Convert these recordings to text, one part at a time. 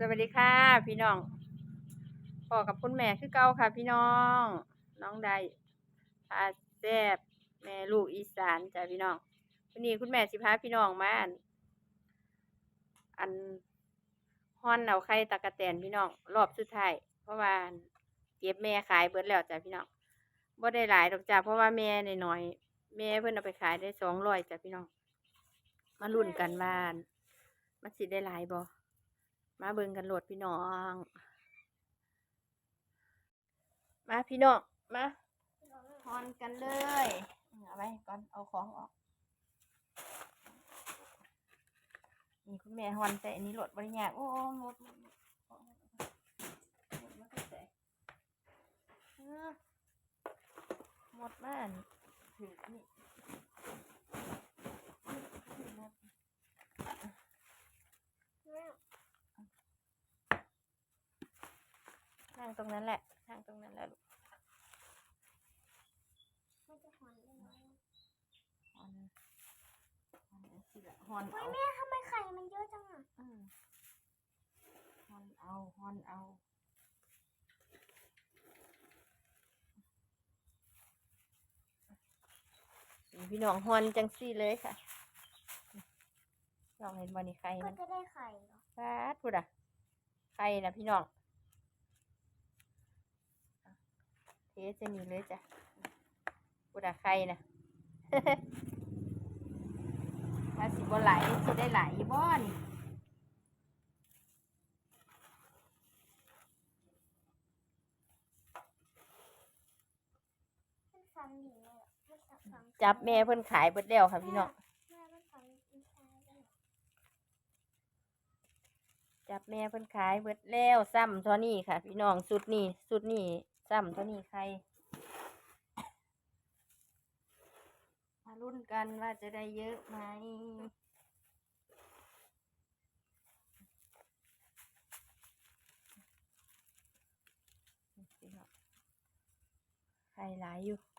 สวัสดีค่ะ พี่น้องพ่อกับคุณแม่คือเก่าค่ะ พี่น้อง น้องใดพาแซบแม่ลูกอีสานจ้ะพี่น้องวันนี้คุณแม่สิพาพี่น้องมาอันอันฮ้อนเอาไข่ตะกะแตนพี่น้องรอบสุดท้ายเพราะว่าเก็บแม่ขายเบิดแล้วจ้ะพี่น้องบ่ได้หลายดอกจ้ะเพราะว่าแม่น้อยๆแม่เพิ่นเอาไปขายได้สองร้อยจ้ะพี่น้อง มาลุ้นกันว่านมันสิได้หลายบ่ มาเบิ่งกันโหลดพี่น้อง มาพี่น้อง มาฮอนกันเลย เอาไว้ก่อน เอาของออก นี่คุณแม่ฮอนแต่อันนี้โหลดบริยากโอ้โหลดหลดโหลดของโหลดโหลดมาตั้งแต่หมดบ้านถือนี่หมด นั่งตรงนั้นแหละ นั่งตรงนั้นแหละลูกฮอนฮอนฮอนสิละฮอนเฮ้เอายแม่ทำไมไข่มันเยอะจังอะอืมฮอนเอาฮอนเอานี่พี่น้องฮอนจังซี่เลยค่ะลองเห็นบอนี่ไข่ก็มันจะได้ไข่เหรอฟาดพูดอะไข่นะพี่น้อง เทจะนี่เลยจ้ะพูดอะไข่นะถ้าสิบ่ไหลสิได้ไหลบ่นี่มันฟันหนีเลยอนจับแม่เพิ่นขายเบิดแล้วค่ะพี่น้องจับแม่เพิ่นขายเบิดแล้วซ้ำเท่านี้ค่ะ พี่น้องสุดนี้สุดนี้ ซ้ำเท่านี้ใครมาลุ้นกันว่าจะได้เยอะไหมใครหลายอยู่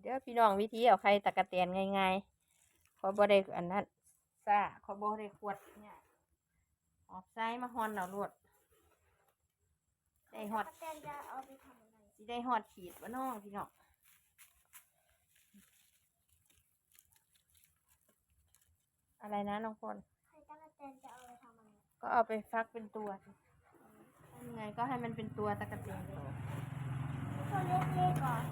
เดี๋ยวพี่น้องวิธีเอาไข่ตะกะแตนง่ายๆขอบ่ได้อันนั้นซ่าขอบ่ได้ขวดเนี่ยออกไซมาฮอนเอาลวดได้ฮอดป้าแตนจะเอาไปทำอะไรสิได้ฮอดขีดวะน้องพี่น้องอะไรนะน้องพลไข่ตะกะแตนจะเอาไปทำอะไรก็เอาไปฟักเป็นตัวสิยังไงก็ให้มันเป็นตัวตะกะแตนตัวเล็กๆก่อน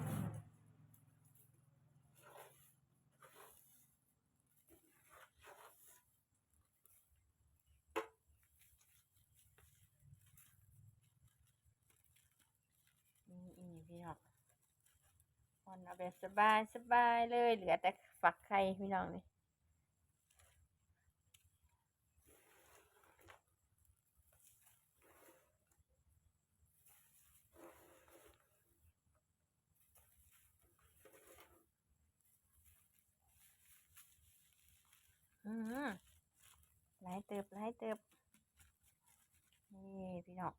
นี่อี พี่น้องพอนเอาแบบสบายสบายเลย เหลือแต่ฝักไข่พี่น้องนี่อืมหลายเติบหลายเติบนี่พี่น้อง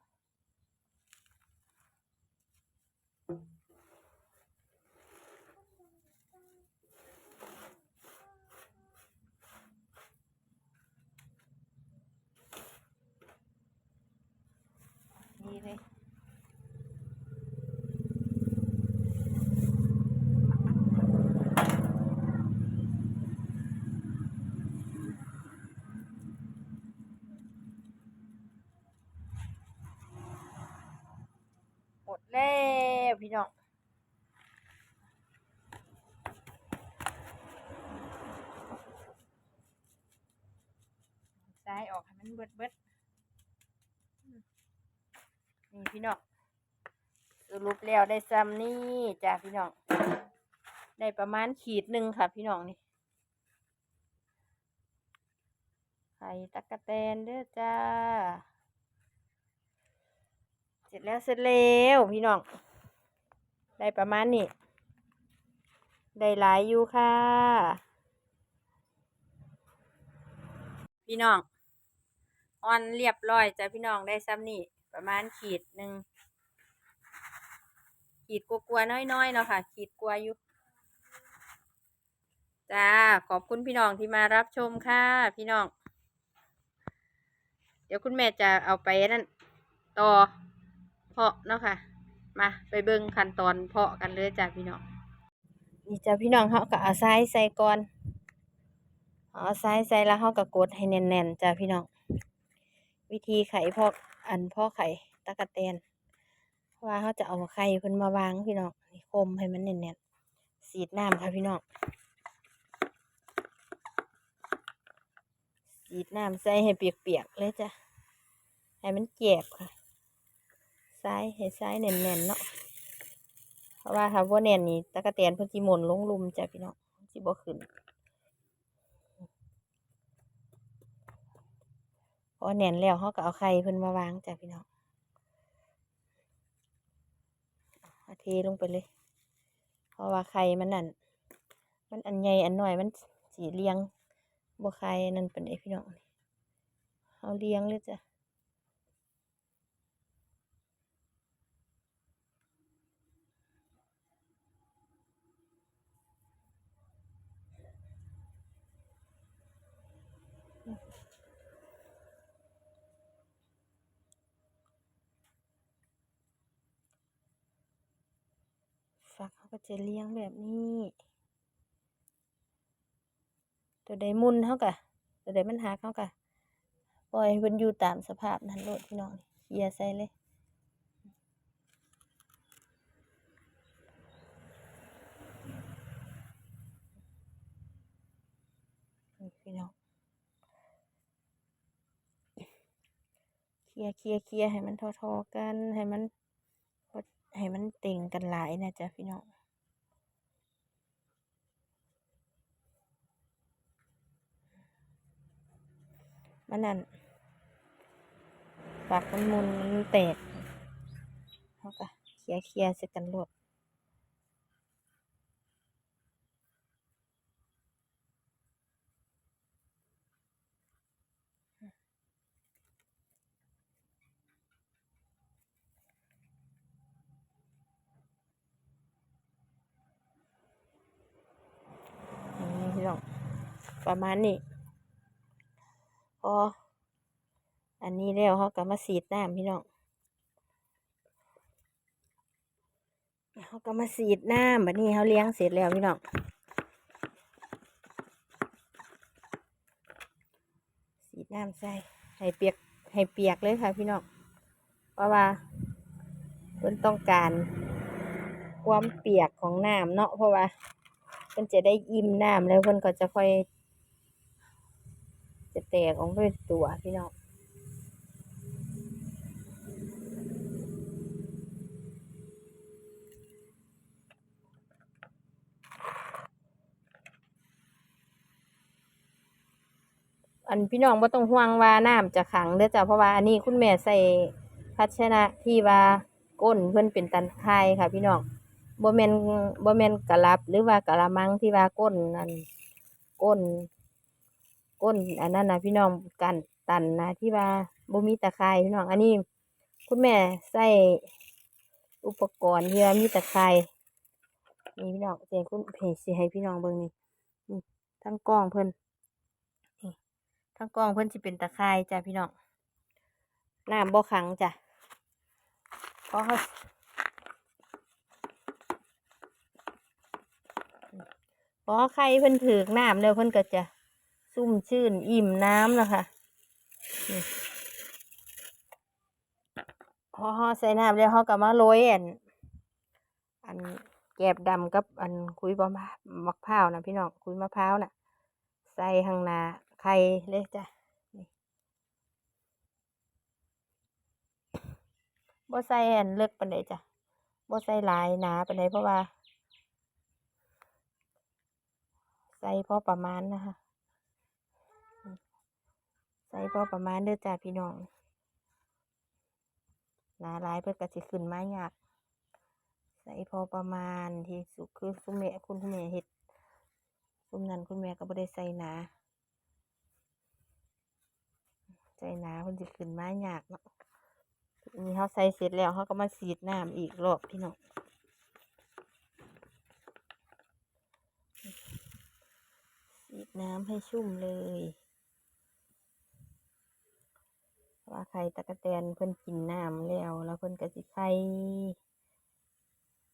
นี่เลย หมดแล้ว พี่น้องซ้ายออกให้มันเบิดเบิดนี่พี่น้องสรุปแล้วได้ซ้ำนี่จ้าพี่น้อง ได้ประมาณขีดหนึ่งค่ะ พี่น้องนี่ไข่ตะกะแตนเด้อจ้า เสร็จแล้วเสร็จแล้วพี่น้อง ได้ประมาณนี้ ได้หลายอยู่ค่ะ พี่น้องอ่อนเรียบร้อยจ้ะพี่น้องได้ซ้ำนี่ประมาณขีดหนึ่งขีดกลัวๆน้อยๆเนาะค่ะ ขีดกลัวอยู่จ้าขอบคุณพี่น้องที่มารับชมค่ะพี่น้อง เดี๋ยวคุณแม่จะเอาไปนั่นต่อเพาะเนาะค่ะ มาไปเบิ่งขั้นตอนเพาะกันเลยจ้ะพี่น้องนี่จ้ะพี่น้องเขาก็เอาทรายใส่ก่อนเอาทรายใส่แล้วเขาก็กดให้แน่นๆจ้ะพี่น้องวิธีไข่พอกอันพ่อไข่ตะกะแตนเพราะว่าเขาจะเอาไข่เพิ่นมาวางพี่น้องนี่คมให้มันแน่นๆสีดน้ำค่ะพี่น้องสีดน้ำใส่ให้เปียกๆเลยจ้ะให้มันเจ็บค่ะ ซ้ายให้ซ้ายแน่นๆเนาะเพราะว่าถ้าบ่าแน่นนี่ตะกะแตนเพิ่นสิหม่นลงลุมจ้ะพี่น้องสิบ่ขึ้นพอแน่นแล้วเขาก็เอาไข่เพิ่นมาวางจ้ะพี่น้องเอาเทลงไปเลย เพราะว่าไข่มันนั่นมันอันใหญ่อันหน้อยมันสีเรียงบ่ไข่นั่นเป็นไอพี่น้องเอาเรียงเลยจ้ะักเขาก็จะเรียงแบบนี้ ตัวใดมุนเขากะตัวใดมันหักเขากะปล่อยมันอยู่ตามสภาพนั้นโลดพี่น้องเคียร์ใส่เลยพี่น้องเคลียร์เคลียร์เคลียร์ให้มันทอๆกันให้มัน ให้มันเต่งกันหลายนะจ๊ะพี่น้องมันนั่นปากมันมุนมันแตกเขาก็เคลียร์เคลียร์เส่กันรวดนี่พี่น้อง ประมาณนี้พออันนี้แล้วเขาก็มาสีดน้ำพี่น้องเขาก็มาสีดน้ำแบบนี้เขาเลี้ยงเสร็จแล้วพี่น้องสีดน้ำใส่ให้เปียกให้เปียกเลยค่ะพี่น้องเพราะว่าเพิ่นต้องการความเปียกของน้ำเนาะเพราะว่าเพิ่นจะได้อิ่มน้ำแล้วเพิ่นก็จะค่อย จะแตกออกด้วยตัวพี่น้องอันพี่น้องบ่ต้องห่วงว่าน้ำจะขังเด้อจ้ะเพราะว่าอันนี้คุณแม่ใส่ภาชนะที่ว่าก้นเพิ่อนเป็นตันคายค่ะ พี่น้องบ่แมนบ่แมนกะลับหรือว่ากะละมังที่ว่าก้นนั่นก้น ก้นอันนั้นนะพี่น้องกันตันนะที่ว่าบ่มีตะไคร่พี่น้องอันนี้ คุณแม่ใส่อุปกรณ์ที่ว่ามีตะไคร่นี่พี่น้องเจนคุณเพจสิให้พี่น้องเบิ่งนี่นี่ทั้งกล้องเพิ่นนี่ทั้งกล้องเพิ่นสิเป็นตะไคร่จ้ะพี่น้องน้ำบ่ขังจ้ะเพราะเขาเพราะไข่เพิ่นถือน้ำแล้วเพิ่นก็จะ ซุ่มชื่นอิ่มน้ำนะคะพอห่อใส่น้ำแล้วเขาก็มาโรยอันอันแกบดำกับอันคุยบะมะพร้าวนะพี่น้องคุยมะพร้าวน่ะ ใส่ข้างหน้าไข่เลยจ้ะบ่ใส่อันเลิกปานใดจ้ะบ่ใส่หลายหนาปานใดเพราะว่า ใส่พอประมาณนะคะ ใส่พอประมาณเด้อจ้าพี่น้องหนาหลายเพื่อกสิขึ้นมายากใส่พอประมาณที่สุดคือคุณแม่คุณคุณแม่เฮ็ดซุมนั้นคุณแม่ก็บ่ได้ใส่หนาใจหนาเพิ่นสิขึ้นมายากเนาะนี่เขาใส่เสร็จแล้วเขาก็มาสีดน้ำอีกรอบพี่น้องสีดน้ำให้ชุ่มเลยเพราะ ว่าไข่ตะกะแตนเพิ่นกินน้ำแล้ว แล้วเพิ่นก็สิไข่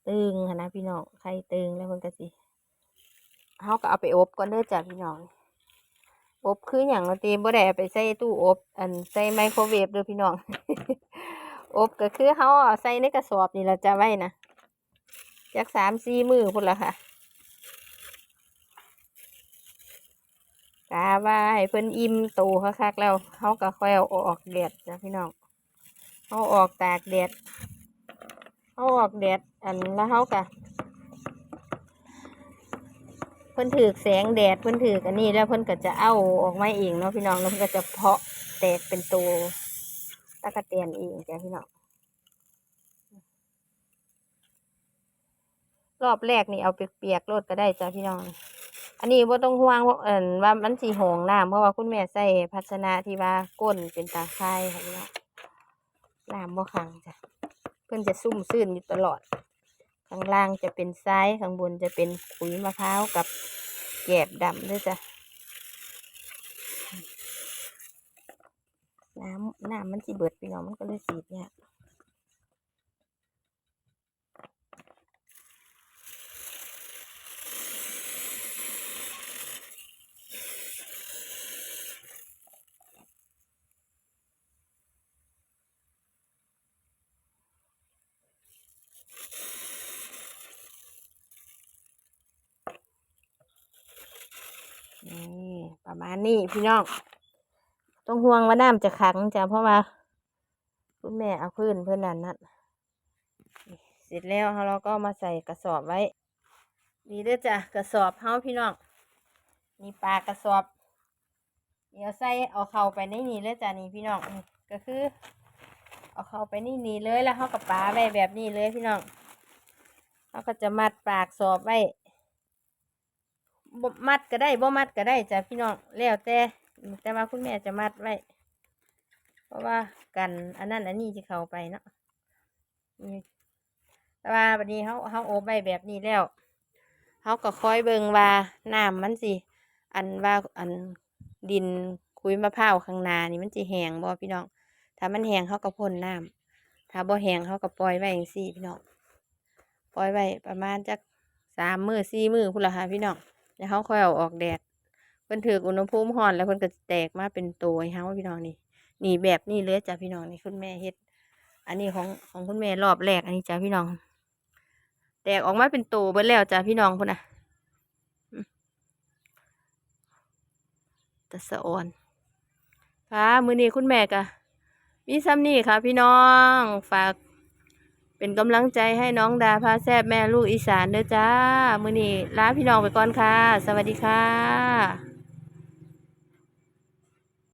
ตึงนะพี่น้องไข่ตึงแล้วเพิ่นก็สิเขาก็เอาไปอบก่อนเด้อจ้ะพี่น้องอบคืออย่างเราตีบ่ได้ไปใส่ตู้อบ อันใส่ไมโครเวฟเด้อพี่น้อง อบก็คือเขาใส่ในกระสอบนี่ละจะไว้นะจากสามสี่มือพุ่นละค่ะ กาว่าให้เพิ่นอิ่มโตคักๆแล้วเขาก็ค่อยเอาออกแดดจ้ะพี่น้องเอาออกตากแดดเอาออกแดดอันแล้วเขาก็เพิ่นถือแสงแดดเพิ่นถืออันนี้แล้วเพิ่นก็จะเอาออกมาเองเนาะพี่น้องแล้วเพิ่นก็จะเพาะแตกเป็นตัวตะกะเตียนเองจ้ะพี่น้องรอบแรกนี่เอาเปียกๆโลดก็ได้จ้ะพี่น้อง อันนี้บ่ต้องห่วงว่าเอิ่นว่ามันสิโหงน้ำเพราะว่าคุณแม่ใส่ภาชนะที่ว่าก้นเป็นตาไคร้ค่ะพี่น้องน้ำบ่ขังจ้ะเพิ่นจะซุ่มซื่นอยู่ตลอด ข้างล่างจะเป็นทรายข้างบนจะเป็นขุยมะพร้าวกับแกบดำด้วยจ้ะน้ำน้ำมันสิเบิดพี่น้องมันก็เลยสีเนี่ย นี่ประมาณนี้พี่น้องต้องห่วงว่าน้ำจะขังจ้ะเพราะว่าคุณแม่เอาพื้นเพื่อนนั่นนั่นเสร็จแล้วเราก็มาใส่กระสอบไว้นี่เด้อจ้ะกระสอบเฮาพี่น้องนี่ปลากระสอบ เดี๋ยวใส่เอาเข้าไปในนี่เลยจ้ะนี่พี่น้องก็คือ เอาเข้าไปนี่นี่เลยแล้วเขากับปลาไว้แบบนี้เลยพี่น้องเขาก็จะมัดปากสอบไว้ บมัดก็ได้บ่มัดก็ได้จ้ะพี่น้องแล้วแต่แต่ว่าคุณแม่จะมัดไว้ เพราะว่ากันอันนั้นอันนี้ที่เข้าไปเนาะนี่แต่ว่าวันนี้เขาเขาโอบไว้แบบนี้แล้วเขาก็คอยเบิ่งว่าน้ำมันสิอันว่าอันดินคุยมะพร้าวข้างนานี่มันจะแหงบ่พี่น้อง ถ้ามันแหงเขาก็พ่นน้ำถ้าบ่แหงเขาก็ปล่อยไว้อย่างสี่พี่น้อง ปล่อยไว้ประมาณจักสามมือสี่มือพุ่นละค่ะพี่น้อง แล้วเขาค่อยเอาออกแดดเพิ่นถืออุณหภูมิร้อนแล้วเพิ่นก็แตกมาเป็นตัวให้เฮาพี่น้องนี่นี่แบบนี้เลยจ้ะพี่น้องนี่คุณแม่เฮ็ด อันนี้ของของคุณแม่รอบแรกอันนี้จ้ะพี่น้อง แตกออกมาเป็นตัวเบิดแล้วจ้ะพี่น้องพุ่นน่ะแตะสะออนค่ะ มือนี้คุณแม่ก็มีซ้ำนี่ค่ะ พี่น้องฝาก เป็นกำลังใจให้น้องดาพาแซบแม่ลูกอีสานเด้อจ้า มือนี้ลาพี่น้องไปก่อนค่ะ สวัสดีค่ะ